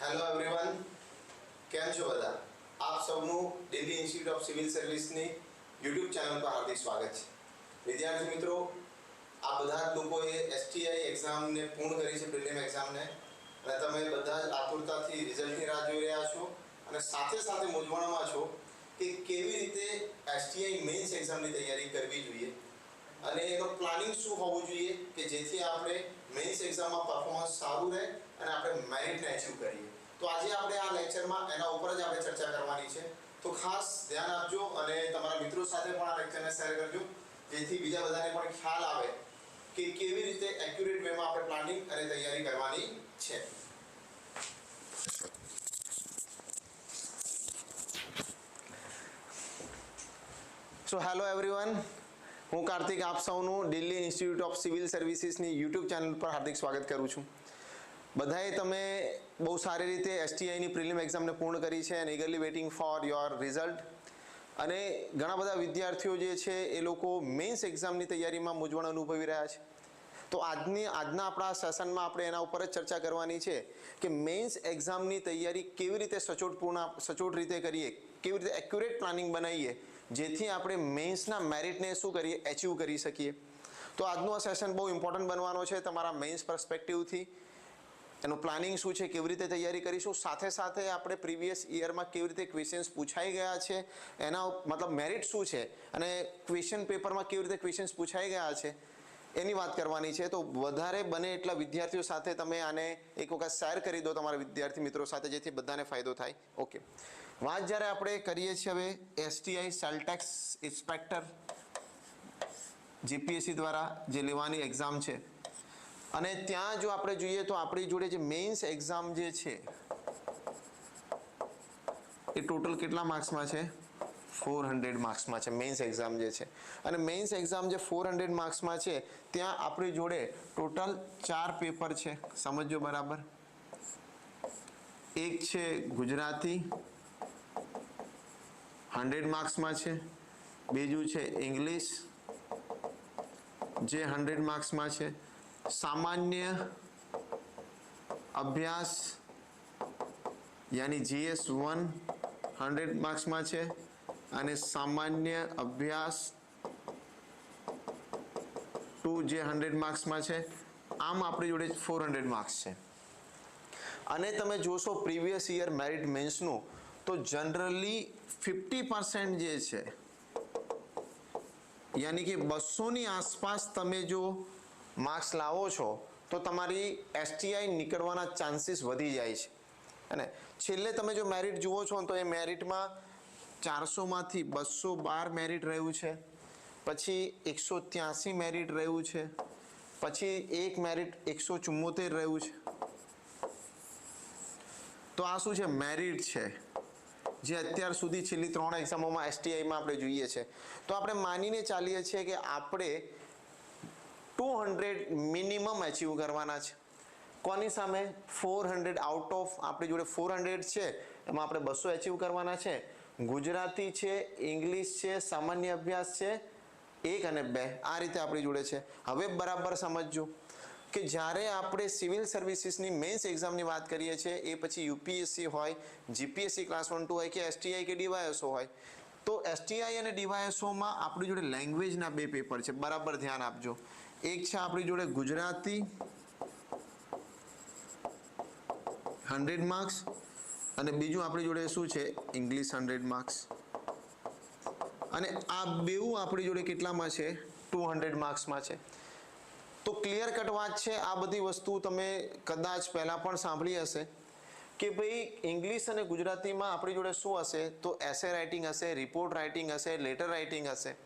Hello everyone કેમ છો બધા. આપ સૌનું દિલ્હી ઇન્સ્ટિટ્યૂટ ઓફ સિવિલ સર્વિસની યુટ્યુબ ચેનલ પર હાર્દિક સ્વાગત છે. વિદ્યાર્થી મિત્રો, આ બધા લોકોએ એસટીઆઈ એક્ઝામને પૂર્ણ કરી છે પ્રિલિમ એક્ઝામને અને તમે બધા જ આતુરતાથી રિઝલ્ટની રાહ જોઈ રહ્યા છો. અને સાથે સાથે મૂંઝવણમાં છો કે કેવી રીતે એસટીઆઈ મેન્સ એક્ઝામની તૈયારી કરવી જોઈએ. અને એનો પ્લાનિંગ શું હોવું જોઈએ કે જેથી આપણે મેન્સ એક્ઝામમાં પરફોર્મન્સ સારું રહે અને આપણે મેરિટને અચીવ કરીએ. તો આજે આપણે આ લેક્ચરમાં એના ઉપર જ આપણે ચર્ચા કરવાની છે. તો ખાસ ધ્યાન આપજો અને તમારા મિત્રો સાથે પણ આ લેક્ચરને શેર કરજો. જેથી બીજા બધાને પણ ખ્યાલ આવે કે કેવી રીતે એક્યુરેટ વેમાં આપણે પ્લાનિંગ અને તૈયારી કરવાની છે. સો હેલો એવરીવન હું કાર્તિક, આપ સૌનું દિલ્હી ઇન્સ્ટિટ્યૂટ ઓફ સિવિલ સર્વિસીસની યુટ્યુબ ચેનલ પર હાર્દિક સ્વાગત કરું છું. બધાએ તમે બહુ સારી રીતે એસટીઆઈની પ્રિલિમ એક્ઝામને પૂર્ણ કરી છે અને eagerly waiting for your result અને ઘણા બધા વિદ્યાર્થીઓ જે છે, એ લોકો મેઇન્સ એક્ઝામની તૈયારીમાં મૂંઝવણ અનુભવી રહ્યા છે. તો આજની, આજના આપણા સેશનમાં આપણે એના ઉપર જ ચર્ચા કરવાની છે કે મેઇન્સ એક્ઝામની તૈયારી કેવી રીતે સચોટપૂર્ણ, સચોટ રીતે કરીએ, કેવી રીતે એક્યુરેટ પ્લાનિંગ બનાવીએ, જેથી આપણે મેઇન્સના મેરિટને શું કરીએ એચીવ કરી શકીએ. તો આજનું આ સેશન બહુ ઇમ્પોર્ટન્ટ બનવાનો છે તમારા મેન્સ પર્સપેક્ટિવથી એનું પ્લાનિંગ શું છે, કેવી રીતે તૈયારી કરીશું? સાથે સાથે આપણે પ્રીવિયસ ઇયરમાં કેવી રીતે ક્વેશ્ચન્સ પૂછાઈ ગયા છે, એના મતલબ મેરિટ શું છે અને ક્વેશ્ચન પેપરમાં કેવી રીતે ક્વેશ્ચન્સ પૂછાઈ ગયા છે, એની વાત કરવાની છે. તો વધારે બને એટલા વિદ્યાર્થીઓ સાથે તમે આને એક વખત શેર કરી દો તમારા વિદ્યાર્થી મિત્રો સાથે, જેથી બધાને ફાયદો થાય. ઓકે વાત જ્યારે આપણે કરીએ છીએ હવે એસટીઆઈ સેલટેક્સ ઇન્સ્પેક્ટર જીપીએસસી દ્વારા જે લેવાની એક્ઝામ છે અને ત્યાં જો આપણે જોઈએ તો આપણી જોડે જે મેઇન્સ એક્ઝામ જે છે, એ ટોટલ કેટલા માર્ક્સમાં છે? ફોર હંડ્રેડ માર્ક્સમાં છે મેઇન્સ એક્ઝામ જે છે. અને મેઇન્સ એક્ઝામ જે ફોર હંડ્રેડ માર્ક્સમાં છે, ત્યાં આપણી જોડે ટોટલ ચાર પેપર છે. સમજો બરાબર? એક છે ગુજરાતી હંડ્રેડ માર્ક્સમાં છે. બીજું છે ઇંગ્લિશ જે હંડ્રેડ માર્ક્સમાં છે. સામાન્ય અભ્યાસ યાની જીએસ વન હંડ્રેડ માર્ક્સમાં છે અને સામાન્ય અભ્યાસ ટુ જે હંડ્રેડ માર્ક્સમાં છે, આમ આપણી જોડે ફોર હંડ્રેડ માર્ક્સ છે. અને તમે જોશો પ્રીવિયસ યર મેરિટ મેન્સનું, તો જનરલી ફિફ્ટી પર્સન્ટ જે છે, યાની કે બસોની આસપાસ તમે જો માર્ક્સ લાવો છો, તો તમારી એસટીઆઈ નીકળવાના ચાન્સીસ વધી જાય છે. અને છેલ્લે તમે જો મેરિટ જુઓ છો, તો એ મેરિટમાં ચારસોમાંથી બસો બાર મેરિટ રહ્યું છે, પછી એકસો ત્યાસી મેરિટ રહ્યું છે, પછી એક મેરિટ એકસો ચુમ્મોતેર રહ્યું છે. તો આ શું છે? મેરિટ છે, જે અત્યાર સુધી છેલ્લી ત્રણ એક્ઝામોમાં એસટીઆઈમાં આપણે જોઈએ છે. તો આપણે માનીને ચાલીએ છીએ કે આપણે ટુ હંડ્રેડ મિનિમમ અચીવ કરવાના છે. કોની સામે? ફોર હંડ્રેડ આઉટ ઓફ આપણી જોડે ફોર હંડ્રેડ છે, એમાં આપણે બસો એચીવ કરવાના છે. ગુજરાતી છે, ઇંગ્લિશ છે, સામાન્ય અભ્યાસ છે, એક અને બે. આ રીતે આપણી જોડે છે. હવે બરાબર સમજજો કે જ્યારે આપણે સિવિલ સર્વિસીસની મેન્સ એક્ઝામની વાત કરીએ છીએ, એ પછી યુપીએસસી હોય, જીપીએસસી ક્લાસ વન, ટુ હોય કે એસટીઆઈ કે ડીવાયએસઓ હોય, તો એસટીઆઈ અને ડીવાયએસઓમાં આપણી જોડે લેંગ્વેજના બે પેપર છે. બરાબર ધ્યાન આપજો. એક છે આપણી જોડે ગુજરાતી. Hundred marks. અને બીજું આપણી જોડે શું છે? English hundred marks. અને આ બેવું આપણી જોડે કેટલામાં છે? ટુ હંડ્રેડ માર્ક્સમાં છે. તો ક્લિયર કટ વાત છે, આ બધી વસ્તુ તમે કદાચ પહેલાં પણ સાંભળી હશે કે ભાઈ ઇંગ્લિશ અને ગુજરાતીમાં આપણી જોડે શું હશે? તો એસે રાઇટિંગ હશે, રિપોર્ટ રાઇટિંગ હશે, લેટર રાઇટિંગ હશે.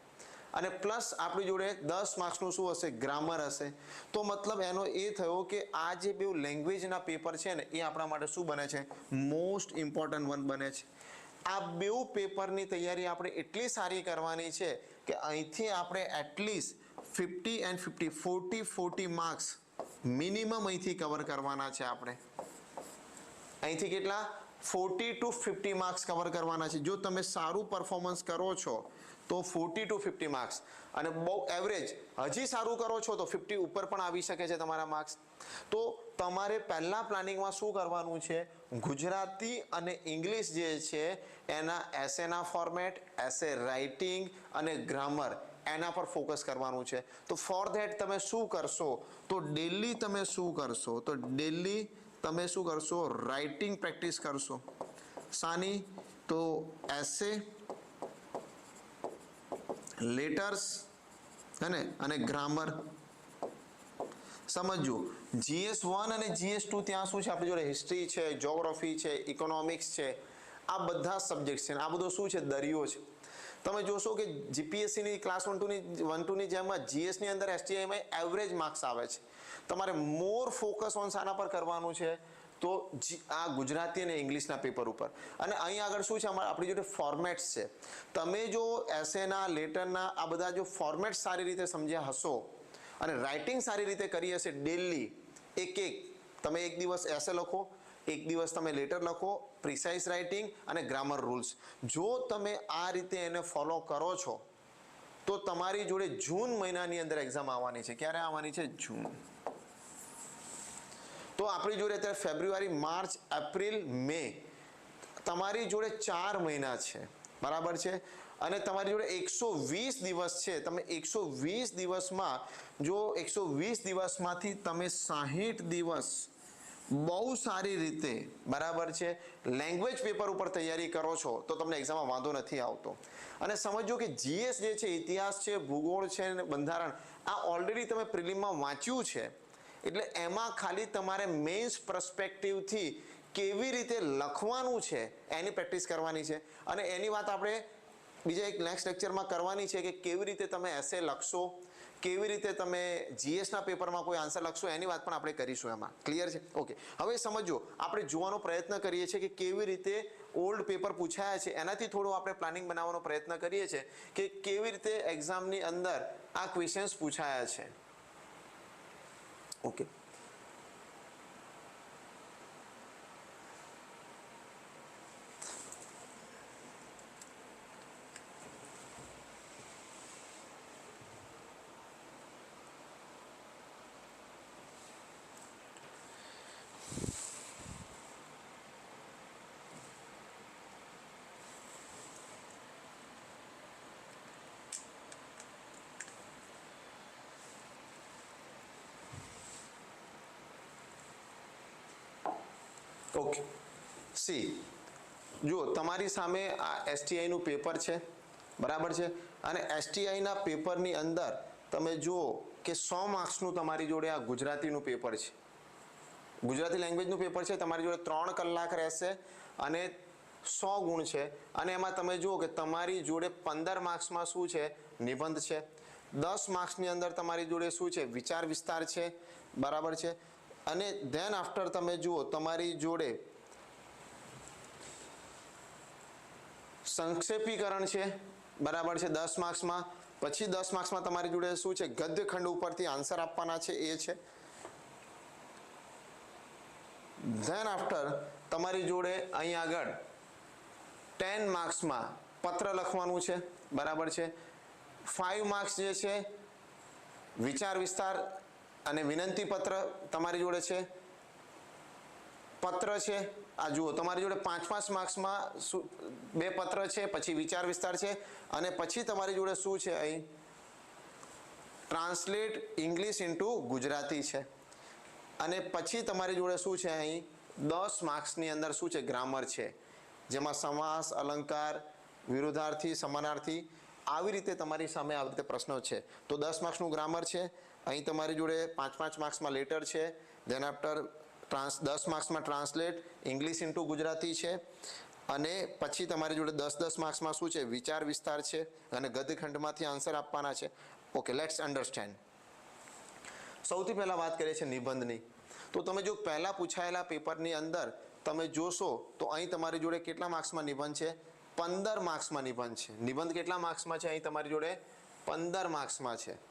અને પ્લસ આપણી જોડે દસ માર્ક્સનું શું હશે? ગ્રામર હશે. તો મતલબ એનો એ થયો કે આ જે બે લેંગ્વેજના પેપર છે ને, એ આપણા માટે શું બને છે? મોસ્ટ ઇમ્પોર્ટન્ટ વન બને છે. આ બેઉ પેપરની તૈયારી આપણે એટલી સારી કરવાની છે કે અહીંથી આપણે at least fifty and fifty forty forty marks minimum અહીંથી કવર કરવાના છે આપણે. અહીંથી કેટલા? Forty to fifty marks cover કરવાના છે. જો તમે સારું પરફોર્મન્સ કરો છો તો ફોર્ટી ટુ ફિફ્ટી માર્ક્સ અને બહુ એવરેજ હજી સારું કરો છો તો ફિફ્ટી ઉપર પણ આવી શકે છે તમારા માર્ક્સ તો તમારે પહેલાં પ્લાનિંગમાં શું કરવાનું છે? ગુજરાતી અને ઇંગ્લિશ જે છે, એના એસેના ફોર્મેટ એસે રાઇટિંગ અને ગ્રામર એના પર ફોકસ કરવાનું છે. તો ફોર ધેટ તમે શું કરશો? તો ડેલી તમે શું કરશો? તો ડેલી તમે શું કરશો? રાઇટિંગ પ્રેક્ટિસ કરશો. સાની, તો એસે લેટર્સ હે અને ગ્રામર સમજો જીએસ વન અને જીએસ ટુ ત્યાં શું છે? આપણી જોડે હિસ્ટ્રી છે જોગ્રાફી છે ઇકોનોમિક્સ છે. આ બધા સબ્જેક્ટ છે આ બધો શું છે? દરિયો છે. તમે જોશો કે જીપીએસસીની ક્લાસ વન ટુની વન ટુની જેમ જીએસની અંદર એસટીઆઈમાં એવરેજ માર્ક્સ આવે છે. તમારે મોર ફોકસ ઓન શાના પર કરવાનું છે. તો આ ગુજરાતી અને ઇંગ્લિશના પેપર ઉપર. અને અહીં આગળ શું છે? આપણી જોડે ફોર્મેટ્સ છે. તમે જો એસેના લેટરના આ બધા જો ફોર્મેટ સારી રીતે સમજ્યા હશો અને રાઇટિંગ સારી રીતે કરી હશે ડેલી એક એક, તમે એક દિવસ એસે લખો, એક દિવસ તમે લેટર લખો પ્રિસાઇઝ રાઇટિંગ અને ગ્રામર રૂલ્સ જો તમે આ રીતે એને ફોલો કરો છો, તો તમારી જોડે જૂન મહિનાની અંદર એક્ઝામ આવવાની છે. ક્યારે આવવાની છે? જૂન. તો આપણી જોડે અત્યારે ફેબ્રુઆરી માર્ચ એપ્રિલ મે તમારી જોડે ચાર મહિના છે. બરાબર છે? અને તમારી જોડે એકસો વીસ દિવસ છે. તમે એકસો વીસ દિવસમાં, જો એકસો વીસ દિવસમાંથી તમે સાહીઠ દિવસ બહુ સારી રીતે, બરાબર છે લેંગ્વેજ પેપર ઉપર તૈયારી કરો છો, તો તમને એક્ઝામમાં વાંધો નથી આવતો. અને સમજો કે જીએસ જે છે, ઇતિહાસ છે, ભૂગોળ છે બંધારણ, આ ઓલરેડી તમે પ્રિલિમમાં વાંચ્યું છે. એટલે એમાં ખાલી તમારે મેન્સ પ્રસ્પેક્ટિવથી કેવી રીતે લખવાનું છે એની પ્રેક્ટિસ કરવાની છે. અને એની વાત આપણે બીજા એક નેક્સ્ટ લેક્ચરમાં કરવાની છે કે કેવી રીતે તમે એસે લખશો, કેવી રીતે તમે જીએસના પેપરમાં કોઈ આન્સર લખશો, એની વાત પણ આપણે કરીશું એમાં. ક્લિયર છે? ઓકે હવે સમજો આપણે જોવાનો પ્રયત્ન કરીએ છીએ કે કેવી રીતે ઓલ્ડ પેપર પૂછાયા છે. એનાથી થોડું આપણે પ્લાનિંગ બનાવવાનો પ્રયત્ન કરીએ છીએ કે કેવી રીતે એક્ઝામની અંદર આ ક્વેશ્ચન્સ પૂછાયા છે. Okay okay. સી જુઓ, તમારી સામે આ એસટીઆઈનું પેપર છે. બરાબર છે? અને એસટીઆઈના પેપરની અંદર તમે જુઓ કે સો માર્ક્સનું તમારી જોડે આ ગુજરાતીનું પેપર છે. ગુજરાતી લેંગ્વેજનું પેપર છે, તમારી જોડે ત્રણ કલાક રહેશે અને સો ગુણ છે. અને એમાં તમે જુઓ કે તમારી જોડે પંદર માર્ક્સમાં શું છે? નિબંધ છે. દસ માર્ક્સની અંદર તમારી જોડે શું છે? વિચાર વિસ્તાર છે. બરાબર છે? અને ધેન આફ્ટર તમે જુઓ, તમારી જોડે સંક્ષેપીકરણ છે, બરાબર છે, દસ માર્ક્સમાં. પછી દસ માર્ક્સમાં તમારી જોડે શું છે, ગદ્યખંડ ઉપરથી આન્સર આપવાના છે, એ છે. ધેન આફ્ટર તમારી જોડે અહીં આગળ ટેન માર્ક્સમાં પત્ર લખવાનું છે, બરાબર છે. ફાઇવ માર્ક્સ જે છે, વિચાર વિસ્તાર અને વિનંતી પત્ર તમારી જોડે છે? પત્ર છે? આ જુઓ, તમારી જોડે પાંચ પાંચ માર્ક્સમાં શું બે પત્ર છે, પછી વિચાર વિસ્તાર છે, અને પછી તમારી જોડે શું છે અહીં? ટ્રાન્સલેટ ઇંગ્લિશ ઇન્ટુ ગુજરાતી છે. અને પછી તમારી જોડે શું છે અહીં? દસ માર્ક્સની અંદર શું છે? ગ્રામર છે. જેમાં સમાસ, અલંકાર વિરોધાર્થી સમાનાર્થી, આવી રીતે તમારી સામે આવી રીતે પ્રશ્નો છે. તો દસ માર્ક્સનું ગ્રામર છે અહીં તમારી જોડે પાંચ પાંચ માર્ક્સમાં લેટર છે. ધેન આફ્ટર ટ્રાન્સ દસ માર્ક્સમાં ટ્રાન્સલેટ ઇંગ્લિશ ઇન્ટુ ગુજરાતી છે. અને પછી તમારી જોડે દસ દસ માર્ક્સમાં શું છે? વિચાર વિસ્તાર છે અને ગદખંડમાંથી આન્સર આપવાના છે. ઓકે લેટ્સ અન્ડરસ્ટેન્ડ સૌથી પહેલાં વાત કરીએ છીએ નિબંધની. તો તમે જો પહેલાં પૂછાયેલા પેપરની અંદર તમે જોશો, તો અહીં તમારી જોડે કેટલા માર્ક્સમાં નિબંધ છે? પંદર માર્ક્સમાં નિબંધ છે. નિબંધ કેટલા માર્ક્સમાં છે? અહીં તમારી જોડે પંદર માર્ક્સમાં છે.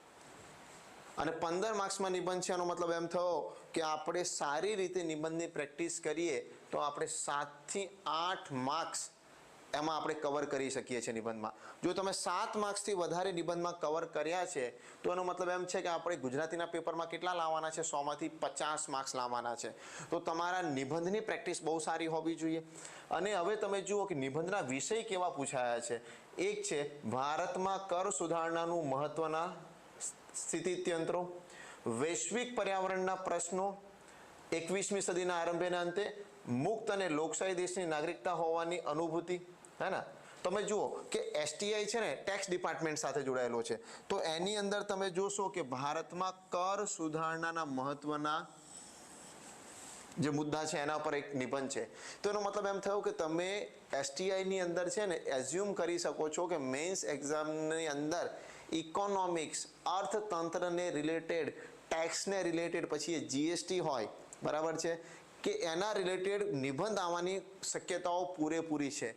અને પંદર માર્ક્સમાં નિબંધ છે, એનો મતલબ એમ થયો કે આપણે સારી રીતે નિબંધની પ્રેક્ટિસ કરીએ તો આપણે સાતથી આઠ માર્ક્સ એમાં આપણે કવર કરી શકીએ છીએ નિબંધમાં. જો તમે સાત માર્ક્સથી વધારે નિબંધમાં કવર કર્યા છે, તો એનો મતલબ એમ છે કે આપણે ગુજરાતીના પેપરમાં કેટલા લાવવાના છે? સોમાંથી પચાસ માર્ક્સ લાવવાના છે. તો તમારા નિબંધની પ્રેક્ટિસ બહુ સારી હોવી જોઈએ. અને હવે તમે જુઓ કે નિબંધના વિષય કેવા પૂછાયા છે. એક છે, ભારતમાં કર સુધારણાનું મહત્વના સ્થિતિત્યંત્રો વૈશ્વિક પર્યાવરણના પ્રશ્નો, એકવીસમી સદીના આરંભેના અંતે મુક્ત અને લોકશાહી દેશની નાગરિકતા હોવાની અનુભૂતિ. હે ને? તમે જુઓ કે એસટીઆઈ છે ને ટેક્સ ડિપાર્ટમેન્ટ સાથે જોડાયેલો છે. તો એની અંદર તમે જોશો કે ભારતમાં કર સુધારણાના મહત્વના જે મુદ્દા છે એના પર એક નિબંધ છે. તો એનો મતલબ એમ થયો કે તમે એસટીઆઈની અંદર છે ને એઝ્યુમ કરી શકો છો કે મેન્સ એક્ઝામની અંદર ઇકોનોમિક્સ અર્થતંત્રને રિલેટેડ ટેક્સને રિલેટેડ પછી એ જીએસટી હોય, બરાબર છે? કે એના રિલેટેડ નિબંધ આવવાની શક્યતાઓ પૂરેપૂરી છે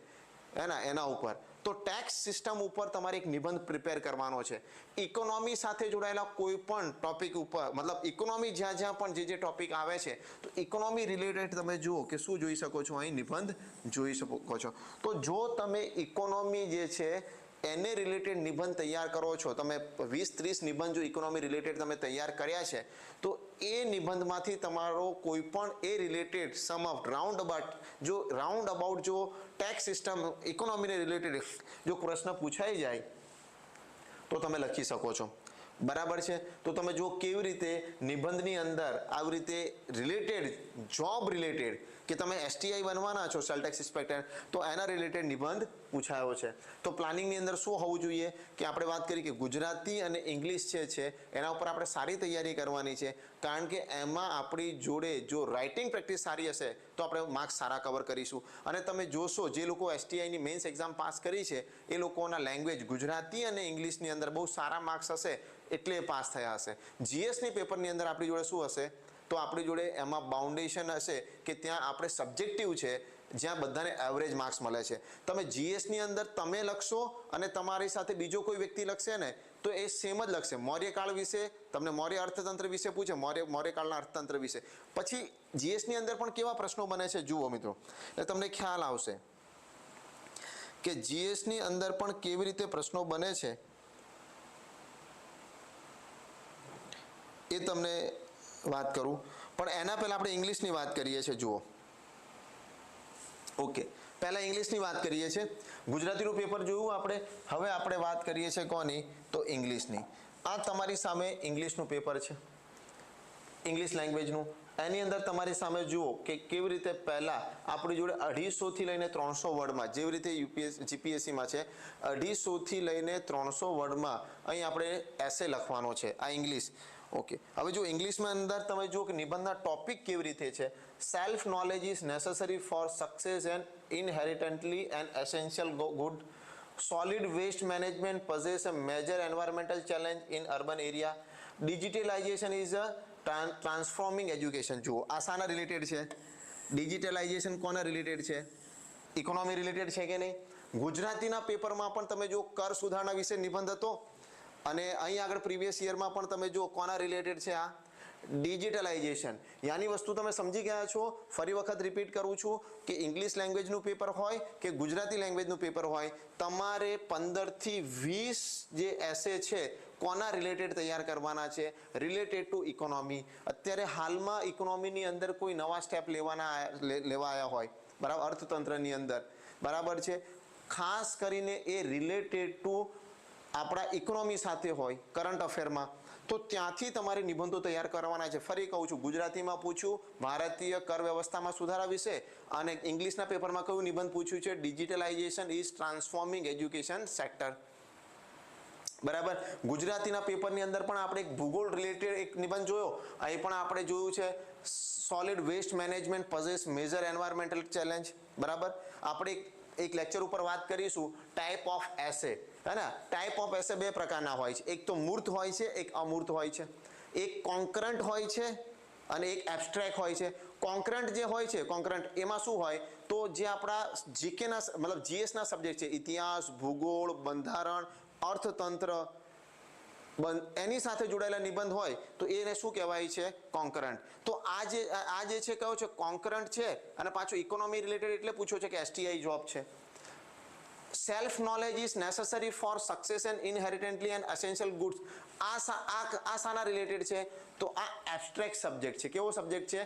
એના એના ઉપર. તો ટેક્સ સિસ્ટમ ઉપર તમારે એક નિબંધ પ્રિપેર કરવાનો છે. ઇકોનોમી સાથે જોડાયેલા કોઈ પણ ટોપિક ઉપર, મતલબ ઇકોનોમી જ્યાં જ્યાં પણ જે જે ટોપિક આવે છે, તો ઇકોનોમી રિલેટેડ તમે જુઓ કે શું જોઈ શકો છો? અહીં નિબંધ જોઈ શકો છો. તો જો તમે ઇકોનોમી જે છે એને રિલેટેડ નિબંધ તૈયાર કરો છો, તમે વીસ, ત્રીસ નિબંધ જો ઇકોનોમી રિલેટેડ તમે તૈયાર કર્યા છે, તો એ નિબંધમાંથી તમારો કોઈ પણ એ related sum of round about જો રાઉન્ડ અબાઉટ જો ટેક્સ સિસ્ટમ ઇકોનોમીને રિલેટેડ જો પ્રશ્ન પૂછાઈ જાય, તો તમે લખી શકો છો. બરાબર છે? તો તમે જુઓ કેવી રીતે નિબંધની અંદર આવી રીતે રિલેટેડ જોબ રિલેટેડ કે તમે એસટીઆઈ બનવાના છો સેલ ટેક્સ ઇન્સ્પેક્ટર તો એના રિલેટેડ નિબંધ પૂછાયો છે. તો પ્લાનિંગની અંદર શું હોવું જોઈએ? કે આપણે વાત કરી કે ગુજરાતી અને ઇંગ્લિશ જે છે, એના ઉપર આપણે સારી તૈયારી કરવાની છે. કારણ કે એમાં આપણી જોડે જો રાઇટિંગ પ્રેક્ટિસ સારી હશે, તો આપણે માર્ક્સ સારા કવર કરીશું. અને તમે જોશો, જે લોકો એસટીઆઈની મેન્સ એક્ઝામ પાસ કરી છે, એ લોકોના લેંગ્વેજ ગુજરાતી અને ઇંગ્લિશની અંદર બહુ સારા માર્ક્સ હશે, એટલે પાસ થયા હશે. જીએસની પેપરની અંદર આપણી જોડે શું હશે? તો આપણી જોડે એમાં બાઉન્ડેશન હશે કે ત્યાં આપણે સબ્જેક્ટિવ છે, જ્યાં બધાને એવરેજ માર્ક્સ મળે છે. તમે જીએસની અંદર તમે લખશો અને તમારી સાથે બીજો કોઈ વ્યક્તિ લખશે ને, તો એ સેમ જ લખશે. મૌર્યકાળ વિશે તમને મૌર્ય અર્થતંત્ર વિશે પૂછે, મૌર્ય, મૌર્યકાળના અર્થતંત્ર વિશે. પછી જીએસની અંદર પણ કેવા પ્રશ્નો બને છે જુઓ મિત્રો. એટલે તમને ખ્યાલ આવશે કે જીએસની અંદર પણ કેવી રીતે પ્રશ્નો બને છે એ તમને વાત કરું. પણ એના પહેલાં આપણે ઇંગ્લિશની વાત કરીએ છીએ, જુઓ. ઓકે. પહેલાં ઇંગ્લિશની વાત કરીએ છીએ. ગુજરાતીનું પેપર જોયું આપણે? હવે આપણે વાત કરીએ છીએ કોની? તો ઇંગ્લિશની. આ તમારી સામે ઇંગ્લિશનું પેપર છે. ઇંગ્લિશ લેંગ્વેજનું. એની અંદર તમારી સામે જુઓ કે કેવી રીતે પહેલાં આપણી જોડે અઢીસોથી લઈને ત્રણસો વર્ડમાં, જેવી રીતે યુપીએસ, જીપીએસસીમાં છે, અઢીસોથી લઈને ત્રણસો વર્ડમાં અહીં આપણે એસે લખવાનો છે, આ ઇંગ્લિશ. ઓકે હવે જો ઇંગ્લિશમાં અંદર તમે જુઓ કે નિબંધના ટોપિક કેવી રીતે છે self knowledge is necessary for success and inherently and essential good solid waste management poses a major environmental challenge in urban area digitalisation is a transforming education જુઓ આ શાના રિલેટેડ છે. ડિજિટલાઇઝેશન કોના રિલેટેડ છે? Economy related છે કે નહીં? ગુજરાતીના પેપરમાં પણ તમે જો કર સુધારણા વિશે નિબંધ હતો. અને અહીં આગળ પ્રીવિયસ યરમાં પણ તમે જો કોના રિલેટેડ છે આ? ડિજિટલાઇઝેશન યાની વસ્તુ તમે સમજી ગયા છો, ફરી વખત રિપીટ કરું છું કે ઇંગ્લિશ લેંગ્વેજનું પેપર હોય કે ગુજરાતી લેંગ્વેજનું પેપર હોય, તમારે પંદરથી વીસ જે એસે છે કોના રિલેટેડ તૈયાર કરવાના છે? રિલેટેડ ટુ ઇકોનોમી અત્યારે હાલમાં ઇકોનોમીની અંદર કોઈ નવા સ્ટેપ લેવાના લેવા આવ્યા હોય. બરાબર? અર્થતંત્રની અંદર. બરાબર છે? ખાસ કરીને એ રિલેટેડ ટુ આપણા ઇકોનોમી સાથે હોય કરંટ અફેરમાં તો ત્યાંથી તમારે નિબંધો તૈયાર કરવાના છે. ફરી કહું છું, ગુજરાતીમાં પૂછ્યું, ભારતીય કર વ્યવસ્થામાં સુધારા વિશે અને ઇંગ્લિશના પેપરમાં કયું નિબંધ પૂછ્યું છે? Digitalisation is transforming education sector બરાબર? ગુજરાતીના પેપરની અંદર પણ આપણે એક ભૂગોળ રિલેટેડ એક નિબંધ જોયો. અહીં પણ આપણે જોયું છે solid waste management poses major environmental challenge બરાબર? આપણે એક લેક્ચર ઉપર વાત કરીશું ટાઈપ ઓફ એસે હે ટાઈપ ઓફ એસે બે પ્રકારના હોય છે. એક તો મૂર્ત હોય છે, એક અમૂર્ત હોય છે. એક કોન્કરન્ટ હોય છે અને એક એબસ્ટ્રેક્ટ હોય છે. કોન્કરન્ટ જે હોય છે કોન્કરન્ટ એમાં શું હોય? તો જે આપણા જીકેના મતલબ જીએસના સબ્જેક્ટ છે, ઇતિહાસ, ભૂગોળ, બંધારણ, અર્થતંત્ર એની સાથે જોડાયેલા નિબંધ હોય, તો એને શું કહેવાય છે? કોન્કરન્ટ તો આ જે આ જે છે કયો છે કોન્કરન્ટ છે અને પાછું ઇકોનોમી રિલેટેડ એટલે પૂછ્યો છે કે એસટીઆઈ જોબ છે. Self knowledge is necessary for success and inherently and essential goods આ આ સાના રિલેટેડ છે? તો આ એબસ્ટ્રેક્ટ સબ્જેક્ટ છે. કેવો સબ્જેક્ટ છે?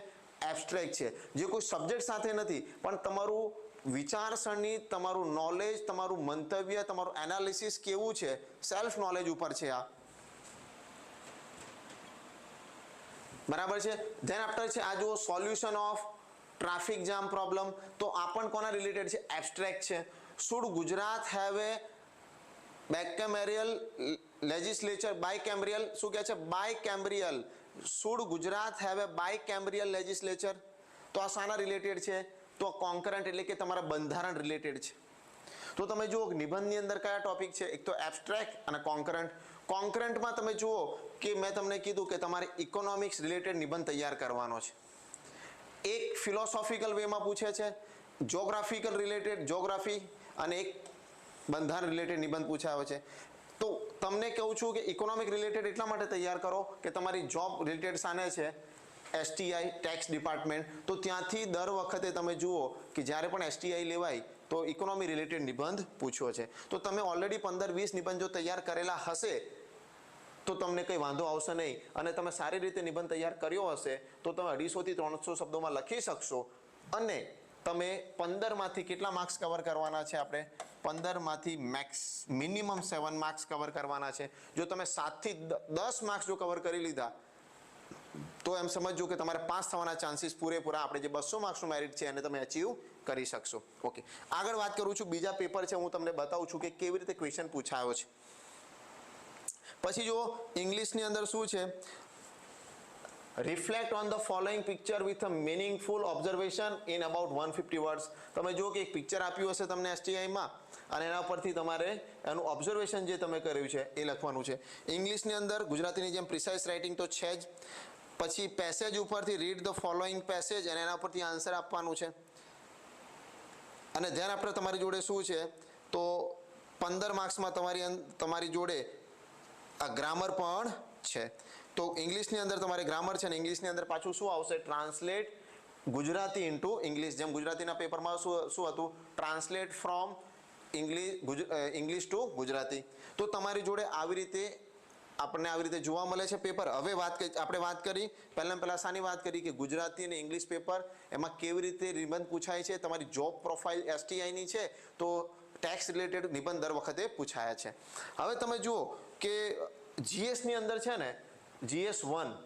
એબસ્ટ્રેક્ટ છે. જે કોઈ સબ્જેક્ટ સાથે નથી, પણ તમારું વિચારસરણી, તમારું નોલેજ તમારું મંતવ્ય, તમારું એનાલિસિસ કેવું છે? સેલ્ફ નોલેજ ઉપર છે આ. બરાબર છે? ધેન આફ્ટર છે, આ જુઓ solution of traffic jam problem તો આ પણ કોના રિલેટેડ છે? એબસ્ટ્રેક્ટ છે. Should Gujarat have a bicameral legislature bicameral શું કહે છે? Bicameral should Gujarat have a bicameral legislature તો આ શાના રિલેટેડ છે? તો કોન્કરન્ટ એટલે કે તમારા બંધારણ રિલેટેડ છે. તો તમે જુઓ નિબંધની અંદર કયા ટોપિક છે? એક તો એબ્સ્ટ્રેક્ટ અને કોન્કરન્ટ કોન્કરન્ટમાં તમે જુઓ કે મેં તમને કીધું કે તમારે ઇકોનોમિક્સ રિલેટેડ નિબંધ તૈયાર કરવાનો છે. એક ફિલોસોફિકલ વેમાં પૂછે છે. જોગ્રાફિકલ રિલેટેડ જોગ્રાફી અને એક બંધારણ રિલેટેડ નિબંધ પૂછાયો છે. તો તમને કહું છું કે ઇકોનોમિક રિલેટેડ એટલા માટે તૈયાર કરો કે તમારી જોબ રિલેટેડ સાને છે એસટીઆઈ ટેક્સ ડિપાર્ટમેન્ટ તો ત્યાંથી દર વખતે તમે જુઓ કે જ્યારે પણ એસટીઆઈ લેવાય તો ઇકોનોમી રિલેટેડ નિબંધ પૂછ્યો છે. તો તમે ઓલરેડી પંદર વીસ નિબંધ જો તૈયાર કરેલા હશે તો તમને કંઈ વાંધો આવશે નહીં. અને તમે સારી રીતે નિબંધ તૈયાર કર્યો હશે તો તમે અઢીસોથી ત્રણસો શબ્દોમાં લખી શકશો. અને તમે પંદરમાંથી કેટલા માર્ક્સ કવર કરવાના છે આપણે? પંદરમાંથી max minimum seven marks cover કરવાના છે. જો તમે સાતથી દસ માર્ક્સ જો કવર કરી લીધા, તો એમ સમજો કે તમારે પાસ થવાના ચાન્સીસ પૂરેપૂરા આપણે જે બસો માર્ક્સનું મેરિટ છે એને તમે અચીવ કરી શકશો. ઓકે આગળ વાત કરું છું, બીજા પેપર છે, હું તમને બતાવું છું કે કેવી રીતે ક્વેશ્ચન પૂછાયો છે. પછી જુઓ ઇંગ્લિશની અંદર શું છે? Reflect on the following picture with a meaningful observation in about one fifty words તમે જુઓ કે એક પિક્ચર આપ્યું હશે તમને એસટીઆઈમાં અને એના પરથી તમારે એનું ઓબ્ઝર્વેશન જે તમે કર્યું છે, એ લખવાનું છે. ઇંગ્લિશની અંદર ગુજરાતીની જેમ પ્રિસાઇઝ રાઇટિંગ તો છે જ. પછી પેસેજ ઉપરથી રીડ ધ ફોલોઈંગ પેસેજ અને એના પરથી આન્સર આપવાનું છે. અને ધ્યાન આપણે તમારી જોડે શું છે, તો પંદર માર્ક્સમાં તમારી તમારી જોડે આ ગ્રામર પણ છે. તો ઇંગ્લિશની અંદર તમારે ગ્રામર છે ને ઇંગ્લિશની અંદર પાછું શું આવશે? ટ્રાન્સલેટ ગુજરાતી ઇન્ટુ ઇંગ્લિશ જેમ ગુજરાતીના પેપરમાં શું શું હતું? Translate from English English to Gujarati. તો તમારી જોડે આવી રીતે આપણને આવી રીતે જોવા મળે છે પેપર. હવે વાત આપણે વાત કરી, પહેલાં પહેલાં શાની વાત કરી કે ગુજરાતી અને ઇંગ્લિશ પેપર એમાં કેવી રીતે નિબંધ પૂછાય છે? તમારી જોબ પ્રોફાઇલ એસટીઆઈની છે, તો ટેક્સ રિલેટેડ નિબંધ દર વખતે પૂછાયા છે. હવે તમે જુઓ કે જીએસની અંદર છે ને જીએસ વન.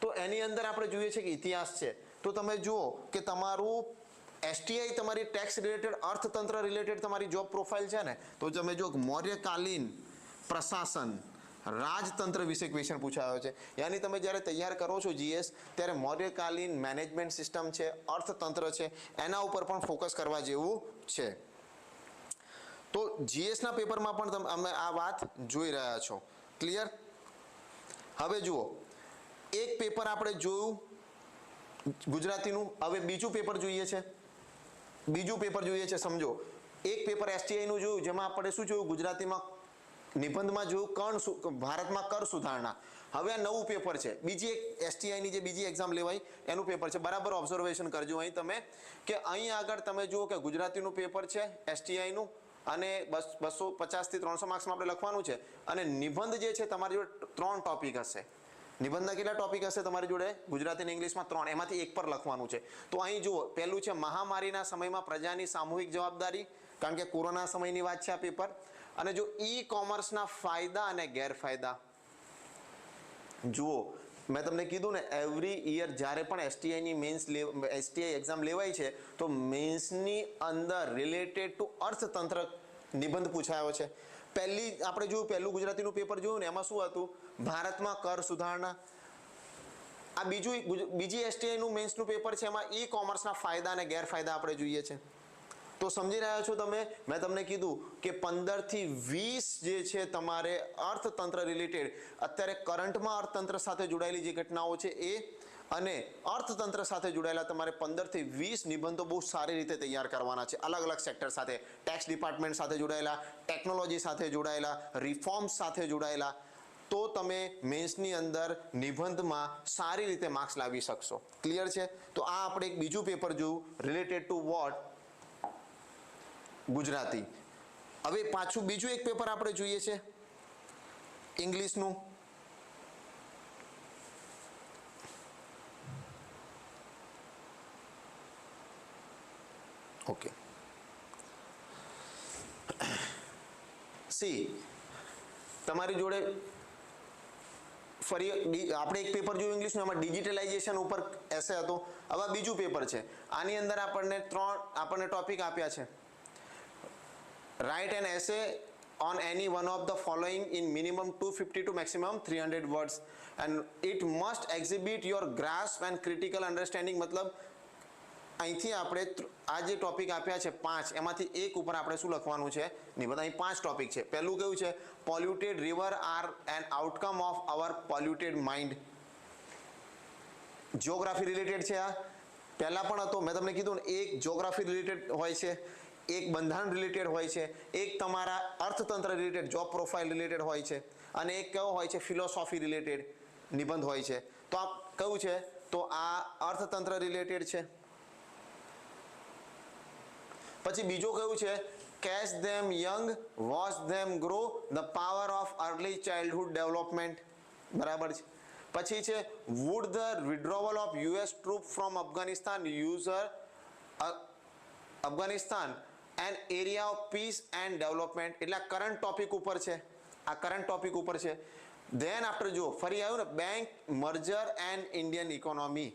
તો એની અંદર આપણે જોઈએ છે કે ઇતિહાસ છે. તો તમે જુઓ કે તમારું એસટીઆઈ તમારી ટેક્સ રિલેટેડ અર્થતંત્ર રિલેટેડ તમારી જોબ પ્રોફાઇલ છે ને, તો તમે જો મૌર્યકાલીન પ્રશાસન રાજતંત્ર વિશે ક્વેશ્ચન પૂછાયો છે. યાની તમે જ્યારે તૈયાર કરો છો જીએસ ત્યારે મૌર્યકાલીન મેનેજમેન્ટ સિસ્ટમ છે, અર્થતંત્ર છે, એના ઉપર પણ ફોકસ કરવા જેવું છે. તો જીએસના પેપરમાં પણ તમે અમે આ વાત જોઈ રહ્યા છો. ક્લિયર હવે જુઓ, એક પેપર આપણે જોયું, ગુજરાતીનું, હવે બીજું પેપર જોઈએ છે. બીજું પેપર જોઈએ છે, સમજો. એક પેપર એસટીઆઈનું જોયું, જેમાં આપણે શું જોયું? ગુજરાતીમાં નિબંધમાં જોયું, કણ ભારતમાં કર સુધારણા. હવે આ નવું પેપર છે. બીજી એક એસટીઆઈની જે બીજી એક્ઝામ લેવાય એનું પેપર છે. બરાબર ઓબ્ઝર્વેશન કરજો અહીં તમે, કે અહીં આગળ તમે જુઓ કે ગુજરાતીનું પેપર છે એસટીઆઈનું અને બસ બસો પચાસથી ત્રણસો માર્ક્સમાં આપણે લખવાનું છે. અને નિબંધ જે છે તમારી જોડે ત્રણ ટોપિક હશે. નિબંધના કેટલા ટોપિક હશે તમારી જોડે? ગુજરાતી અને ઇંગ્લિશમાં ત્રણ. એમાંથી એક પર લખવાનું છે. તો અહીં જુઓ, પહેલું છે મહામારીના સમયમાં પ્રજાની સામૂહિક જવાબદારી, કારણ કે કોરોના સમયની વાત છે આ પેપર અને જો ઈ કોમર્સના ફાયદા અને ગેરફાયદા. જુઓ મેં તમને કીધું ને એવરી યર જ્યારે પણ એસટીઆઈની મેન્સ એસટીઆઈ એક્ઝામ લેવાય છે, તો મેન્સની અંદર રિલેટેડ ટુ અર્થતંત્ર નિબંધ પૂછાયો છે. પહેલી, આપણે જોયું, પહેલું ગુજરાતીનું પેપર જોયું ને, એમાં શું હતું? ભારતમાં કર સુધારણા. આ બીજું બીજી એસટીઆઈનું મેન્સનું પેપર છે, એમાં ઈ કોમર્સના ફાયદા અને ગેરફાયદા આપણે જોઈએ છે. તો સમજી રહ્યા છો તમે? મેં તમને કીધું કે પંદરથી વીસ જે છે તમારે અર્થતંત્ર રિલેટેડ અત્યારે કરંટમાં અર્થતંત્ર સાથે જોડાયેલી જે ઘટનાઓ છે એ અને અર્થતંત્ર સાથે જોડાયેલા તમારે પંદરથી વીસ નિબંધો બહુ સારી રીતે તૈયાર કરવાના છે. અલગ અલગ સેક્ટર સાથે. ટેક્સ ડિપાર્ટમેન્ટ સાથે જોડાયેલા ટેકનોલોજી સાથે જોડાયેલા રિફોર્મ્સ સાથે જોડાયેલા. તો તમે મેન્સની અંદર નિબંધમાં સારી રીતે માર્ક્સ લાવી શકશો. ક્લિયર છે? તો આ આપણે એક બીજું પેપર જોયું રિલેટેડ ટુ વોટ ગુજરાતી. હવે પાછું બીજું એક પેપર આપણે જોઈએ છે. ઇંગ્લિશનું ઓકે સી તમારી જોડે ફરી આપણે એક પેપર જોયું ઇંગ્લિશનું એમાં ડિજિટલાઇઝેશન ઉપર એસે હતો. હવે બીજું પેપર છે. આની અંદર આપણને ત્રણ, આપણને ટોપિક આપ્યા છે. Write an essay on any one of the following in minimum 250 to maximum 300 words. And it must exhibit your grasp and critical understanding. મતલબ અહીંથી આપણે આ જે ટોપિક આપ્યા છે પાંચ, એમાંથી એક ઉપર આપણે શું લખવાનું છે? નિબંધ અહીં પાંચ ટોપિક છે. પહેલું કેવું છે? Polluted river are an outcome of our polluted mind geography related છે આ. પહેલાં પણ હતો, મેં તમને કીધું ને, એક જિયોગ્રાફી રિલેટેડ હોય છે. એક બંધારણ રિલેટેડ હોય છે, એક તમારા અર્થતંત્ર રિલેટેડ જોબ પ્રોફાઇલ રિલેટેડ હોય છે, અને એક કેવો હોય છે ફિલોસોફી રિલેટેડ નિબંધ હોય છે. તો આ કયું છે? તો આ અર્થતંત્ર રિલેટેડ છે. પછી બીજું કયું છે? Catch them young watch them grow the power of early childhood development બરાબર છે. પછી છે would the withdrawal of US troop from Afghanistan user Afghanistan an area of peace and development એટલે કરંટ ટોપિક ઉપર છે. આ કરંટ ટોપિક ઉપર છે. ધેન આફ્ટર જુઓ, ફરી આવ્યું ને bank merger and Indian economy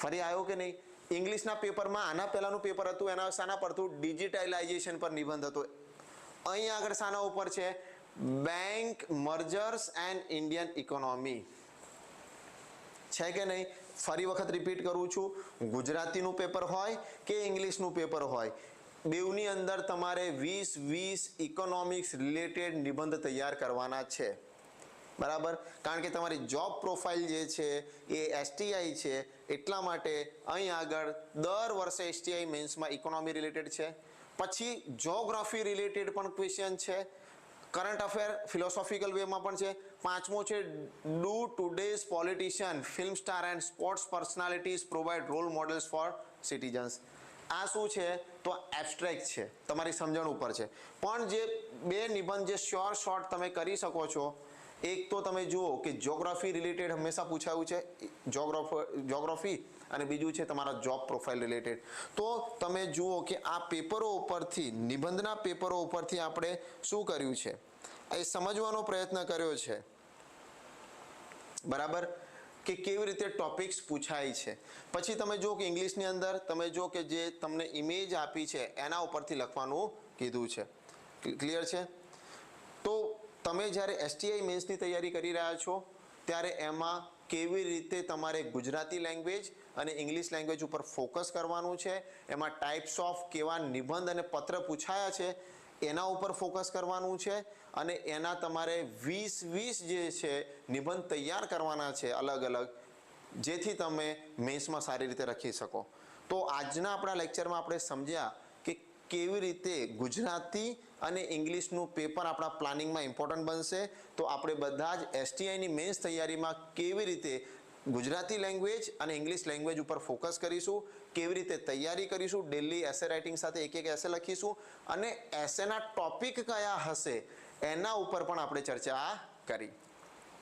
ફરી આવ્યો કે નહીં? ઇંગ્લિશના પેપરમાં આના પહેલાંનું પેપર હતું, એના શાના પર હતું ડિજિટાઇલાઇઝેશન પર નિબંધ હતો. અહીં આગળ શાના ઉપર છે bank mergers and Indian economy છે કે નહીં? ફરી વખત રિપીટ કરું છું. ગુજરાતીનું પેપર હોય કે ઇંગ્લિશનું પેપર હોય? બેવની અંદર તમારે વીસ વીસ ઇકોનોમિક્સ રિલેટેડ નિબંધ તૈયાર કરવાના છે. બરાબર? કારણ કે તમારી જોબ પ્રોફાઇલ જે છે, એ એસટીઆઈ છે. એટલા માટે અહીં આગળ દર વર્ષે એસટીઆઈ મેન્સમાં ઇકોનોમી રિલેટેડ છે. પછી જોગ્રાફી રિલેટેડ પણ ક્વેશ્ચન છે. કરંટ અફેર ફિલોસોફિકલ વેમાં પણ છે. પાંચમો છે do today's politician film star and sports personalities provide role models for citizens આ શું છે? તો એબ્સ્ટ્રેક્ટ છે. તમારી સમજણ ઉપર છે. પણ જે બે નિબંધ જે શ્યોર શોર્ટ તમે કરી શકો છો, એક તો તમે જુઓ કે જ્યોગ્રાફી રિલેટેડ હંમેશા પૂછાયું છે જ્યોગ્રાફ જ્યોગ્રાફી અને બીજું છે તમારા જોબ પ્રોફાઇલ રિલેટેડ તો તમે જુઓ કે આ પેપરો ઉપરથી, નિબંધના પેપરો ઉપરથી આપણે શું કર્યું છે? એ સમજવાનો પ્રયત્ન કર્યો છે. બરાબર? કે કેવી રીતે ટોપિક્સ પૂછાય છે. પછી તમે જો કે ઇંગ્લિશની અંદર તમે જો કે જે તમને ઇમેજ આપી છે, એના ઉપરથી લખવાનું કીધું છે. ક્લિયર છે? તો તમે જ્યારે એસટીઆઈ મેન્સની તૈયારી કરી રહ્યા છો, ત્યારે એમાં કેવી રીતે તમારે ગુજરાતી લેંગ્વેજ અને ઇંગ્લિશ લેંગ્વેજ ઉપર ફોકસ કરવાનું છે, એમાં ટાઈપ્સ ઓફ કેવા નિબંધ અને પત્ર પૂછાયા છે, એના ઉપર ફોકસ કરવાનું છે અને એના તમારે વીસ વીસ જે છે, નિબંધ તૈયાર કરવાના છે અલગ અલગ, જેથી તમે મેસમાં સારી રીતે રખી શકો. તો આજના આપણા લેક્ચરમાં આપણે સમજ્યા કે કેવી રીતે ગુજરાતી અને ઇંગ્લિશનું પેપર આપણા પ્લાનિંગમાં ઇમ્પોર્ટન્ટ બનશે. તો આપણે બધા જ એસટીઆઈની મેન્સ તૈયારીમાં કેવી રીતે ગુજરાતી લેંગ્વેજ અને ઇંગ્લિશ લેંગ્વેજ ઉપર ફોકસ કરીશું, કેવી રીતે તૈયારી કરીશું, ડેલી એસે રાઇટિંગ સાથે એક એક એસે લખીશું, અને એસેના ટોપિક કયા હશે એના ઉપર પણ આપણે ચર્ચા કરી.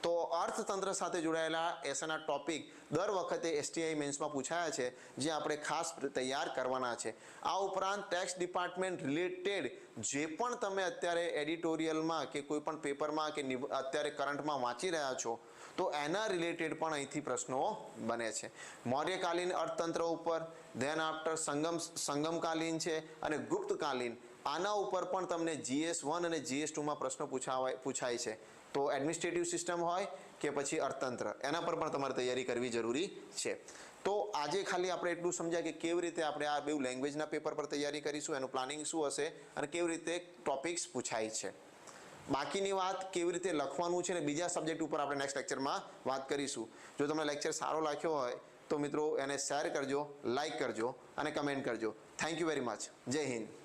તો અર્થતંત્ર સાથે જોડાયેલા એસેના ટોપિક દર વખતે એસટીઆઈ મેન્સમાં પૂછાયા છે, જે આપણે ખાસ તૈયાર કરવાના છે. આ ઉપરાંત ટેક્સ ડિપાર્ટમેન્ટ રિલેટેડ જે પણ તમે અત્યારે એડિટોરિયલમાં કે કોઈ પણ પેપરમાં કે અત્યારે કરંટમાં વાંચી રહ્યા છો, તો એના રિલેટેડ પણ અહીંથી પ્રશ્નો બને છે. મૌર્યકાલીન અર્થતંત્ર ઉપર ધેન આફ્ટર સંગમ, સંગમકાલીન છે અને ગુપ્તકાલીન. આના ઉપર પણ તમને જીએસ વન અને જીએસ ટુમાં પ્રશ્નો પૂછાવાય પૂછાય છે. તો એડમિનિસ્ટ્રેટિવ સિસ્ટમ હોય કે પછી અર્થતંત્ર. એના પર પણ તમારે તૈયારી કરવી જરૂરી છે. તો આજે ખાલી આપણે એટલું સમજ્યા કે કેવી રીતે આપણે આ બે લેંગ્વેજના પેપર પર તૈયારી કરીશું, એનું પ્લાનિંગ શું હશે અને કેવી રીતે ટોપિક્સ પૂછાય છે. બાકીની વાત કેવી રીતે લખવાનું છે અને બીજા સબ્જેક્ટ ઉપર આપણે નેક્સ્ટ લેક્ચરમાં વાત કરીશું. જો તમને લેક્ચર સારો લાગ્યો હોય તો મિત્રો એને શેર કરજો લાઇક કરજો અને કમેન્ટ કરજો. થેન્ક યુ વેરી મચ જય હિન્દ.